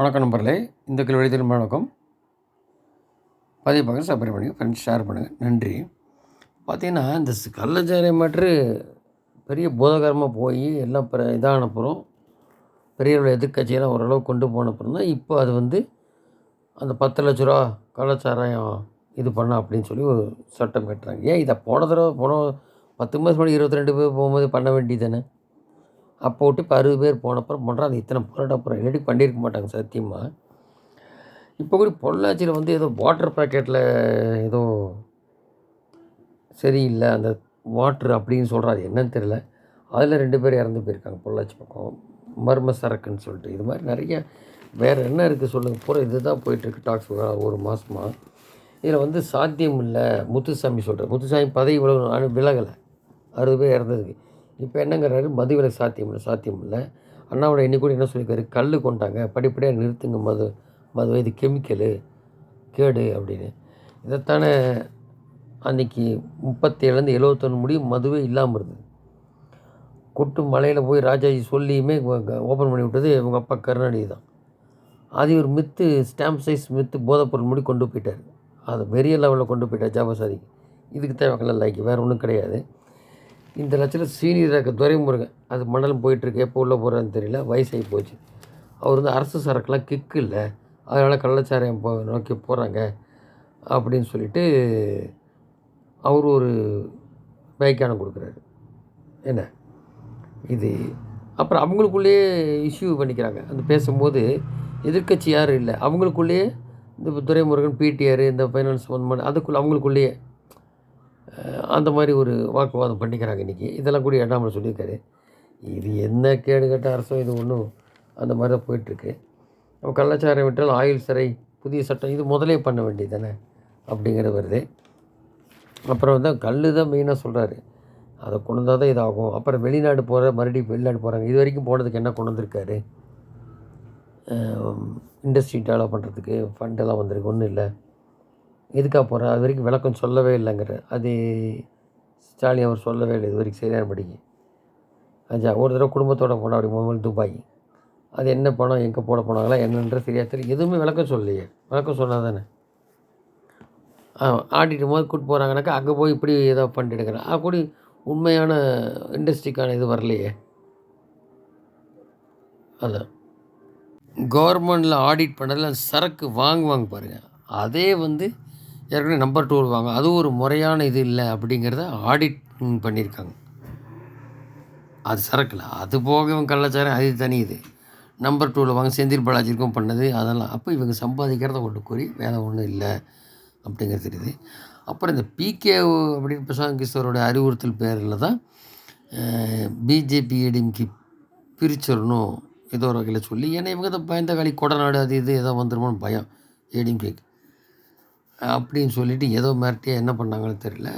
வணக்கம் நம்பர்களே இந்த கிலோ திரும்ப வணக்கம். பதிவு பார்க்க சப்பரி பண்ணி ஃப்ரெண்ட்ஸ் ஷேர் பண்ணுங்கள் நன்றி. பார்த்தீங்கன்னா இந்த ஸ் கள்ளச்சாரை மாற்று பெரிய போதகரமாக போய் எல்லாம் பிற இதானப்புறம் பெரியவர்கள் எதிர்க்கட்சியெல்லாம் ஓரளவு கொண்டு போன அப்புறம் தான் இப்போ அது வந்து அந்த பத்து லட்ச ரூபா கள்ளச்சாராயம் இது பண்ண அப்படின்னு சொல்லி ஒரு சட்டம் கட்டுறாங்க. ஏன் இதை போன தடவை போன பத்து மாதம் முன்னாடி இருபத்தி ரெண்டு பேர் போகும்போது பண்ண வேண்டியதானே அப்போ விட்டு இப்போ அறுபது பேர் போனப்புறம் பண்ணுறோம் அது இத்தனை போராட்டம் அப்புறம் இல்லாட்டி பண்ணியிருக்க மாட்டாங்க சத்தியமாக இப்போ கூட பொள்ளாச்சியில் வந்து ஏதோ வாட்டர் பேக்கெட்டில் ஏதோ சரியில்லை அந்த வாட்ரு அப்படின்னு சொல்கிறாரு என்னன்னு தெரியல. அதில் ரெண்டு பேர் இறந்து போயிருக்காங்க பொள்ளாச்சி பக்கம். மர்ம சரக்குன்னு சொல்லிட்டு. இது மாதிரி நிறைய வேறு என்ன இருக்குது சொல்லுங்கள் பூரா இது தான் போயிட்டுருக்கு டாக்ஸ் ஒரு மாதமாக இதில் வந்து சாத்தியம் இல்லை. முத்துசாமி சொல்கிறார் முத்துசாமி பதவி விலகணும் விலகலை. அறுபது பேர் இறந்ததுக்கு. இப்போ என்னங்கிறாரு மதுவில் சாத்தியம் இல்லை சாத்தியம் இல்லை அண்ணாவோட இன்னைக்கு கூட என்ன சொல்லியிருக்காரு? கல் கொண்டாங்க படிப்படியாக நிறுத்துங்க மது மது இது கெமிக்கலு கேடு அப்படின்னு. இதைத்தானே அன்றைக்கி முப்பத்தேழுலேருந்து எழுபத்தொன்று முடியும் மதுவே இல்லாமல் இருந்தது. கொட்டு மலையில் போய் ராஜாஜி சொல்லியுமே ஓப்பன் பண்ணி விட்டது இவங்க அப்பா கருணாநிதி தான். அது ஒரு மித்து ஸ்டாம்ப் சைஸ் மித்து போதைப்பொருள் முடி கொண்டு போயிட்டார். அதை பெரிய லெவலில் கொண்டு போயிட்டார் ஜாபசாதிக்கு. இதுக்கு தேவைக்கல லைக் வேறு ஒன்றும் கிடையாது. இந்த லட்சத்தில் சீனியர் இருக்க துரைமுருகன். அது மண்டலம் போயிட்டுருக்கு. எப்போ உள்ளே போகிறான்னு தெரியல. வயசாகி போச்சு. அவர் வந்து அரசு சரக்குலாம் கிக்கு இல்லை. அதனால் கள்ளச்சாராயம் போ நோக்கி போகிறாங்க அப்படின்னு சொல்லிட்டு அவர் ஒரு வியாக்கியானம் கொடுக்குறாரு. என்ன? இது அப்புறம் அவங்களுக்குள்ளேயே இஷ்யூ பண்ணிக்கிறாங்க. அந்த பேசும்போது எதிர்க்கட்சி யாரும் இல்லை. அவங்களுக்குள்ளேயே இந்த துரைமுருகன் பிடிஆர் இந்த ஃபைனான்ஸ் சம்மந்தமான அதுக்குள்ளே அவங்களுக்குள்ளேயே அந்த மாதிரி ஒரு வாக்குவாதம் பண்ணிக்கிறாங்க இன்றைக்கி இதெல்லாம் கூட எண்ணாமல் சொல்லியிருக்காரு. இது என்ன கேடு கட்ட அரசும் இது ஒன்றும் அந்த மாதிரி தான் போயிட்டுருக்கு. நம்ம கள்ளச்சாரம் விட்டால் ஆயுள் சிறை புதிய சட்டம் இது முதலே பண்ண வேண்டியது தானே அப்படிங்கிற வருது. அப்புறம் வந்து கல் தான் மெயினாக சொல்கிறாரு அதை கொண்டு வந்தால் தான் இதாகும். அப்புறம் வெளிநாடு போகிற மறுபடியும் வெளிநாடு போகிறாங்க இது வரைக்கும் போனதுக்கு என்ன கொண்டு வந்திருக்காரு? இண்டஸ்ட்ரி டெவலப் பண்ணுறதுக்கு ஃபண்டெல்லாம் வந்திருக்கு. ஒன்றும் இல்லை. எதுக்காக போகிறேன் அது வரைக்கும் விளக்கம் சொல்லவே இல்லைங்கிற. அது ஸ்டாலின் அவர் சொல்லவே இல்லை இது வரைக்கும் சரியான படிக்க. அஞ்சா ஒரு தடவை குடும்பத்தோடு போனால் அப்படி முதல் துபாய் அது என்ன பணம் எங்கே போட போனாங்களா என்னன்ற சரியாக தெரியும் எதுவுமே விளக்கம் சொல்லலையே. விளக்கம் சொன்னால் தானே ஆடிட்டும் போது கூட்டு போகிறாங்கனாக்கா அங்கே போய் இப்படி ஏதோ பண்ணிட்டு எடுக்கிறேன் கூட உண்மையான இண்டஸ்ட்ரிக்கான இது வரலையே. அதான். கவர்மெண்டில் ஆடிட் பண்ணதில் சரக்கு வாங்குவாங்க பாருங்கள் அதே வந்து ஏற்கனவே நம்பர் டூ வாங்க அது ஒரு முறையான இது இல்லை அப்படிங்கிறத ஆடிட் பண்ணியிருக்காங்க அது சரக்கில். அது போக இவங்க கள்ளச்சாரம் அது தனி இது. நம்பர் டூவில் வாங்க செந்தில் பாலாஜிக்கும் பண்ணது அதெல்லாம். அப்போ இவங்க சம்பாதிக்கிறத ஒன்று கூறி வேலை ஒன்றும் இல்லை அப்படிங்கிறது தெரியுது. அப்புறம் இந்த பிகே அப்படின்னு பிரசாந்த் கிஷோரோட அறிவுறுத்தல் பேரில் தான் பிஜேபி ஏடிஎம்கி பிரிச்சிடணும் ஏதோ ஒரு வகையில் சொல்லி ஏன்னா இவங்க தான் பயந்த காலி கொடநாடு அது இது ஏதோ வந்துருமோன்னு பயம் ஏடிஎம்கேக்கு அப்படின்னு சொல்லிவிட்டு ஏதோ மிரட்டியாக என்ன பண்ணாங்கன்னு தெரில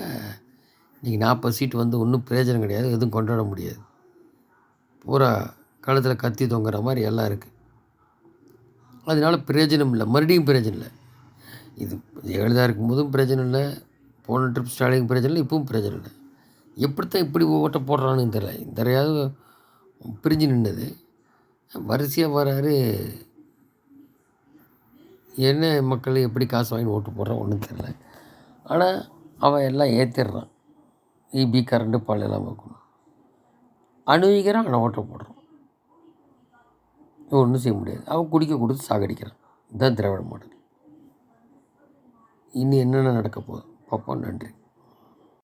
இன்றைக்கி நாற்பது சீட்டு வந்து ஒன்றும் பிரயோஜனம் கிடையாது எதுவும் கொண்டாட முடியாது. பூரா கழுத்தில் கத்தி தொங்குற மாதிரி எல்லாம் இருக்குது அதனால பிரயோஜனம் இல்லை மறுபடியும் பிரயோஜனம் இல்லை. இது ஜெயலலிதா இருக்கும்போதும் பிரயோஜனம் இல்லை போன ட்ரிப் ஸ்டாலின் பிரயோஜனம் இல்லை இப்பவும் பிரயோஜனம் இல்லை. எப்படித்தான் இப்படி ஓட்ட போடுறான்னு தெரியல. இந்த பிரிஞ்சு நின்றுது வரிசையாக வராரு என்ன மக்கள் எப்படி காசு வாங்கி ஓட்டு போடுறான் ஒன்றும் தெரில ஆனால் அவன் எல்லாம் ஏற்றிடுறான் இபி கரண்ட்டு பால் எல்லாம் வைக்கணும். அணுவிக்கிறான் அவனை ஓட்டை போடுறான். ஒன்றும் செய்ய முடியாது. அவன் குடிக்க கொடுத்து சாகடிக்கிறான். இதுதான் திராவிட மாடல். இனி என்னென்ன நடக்க போகுது? பார்ப்போம். நன்றி.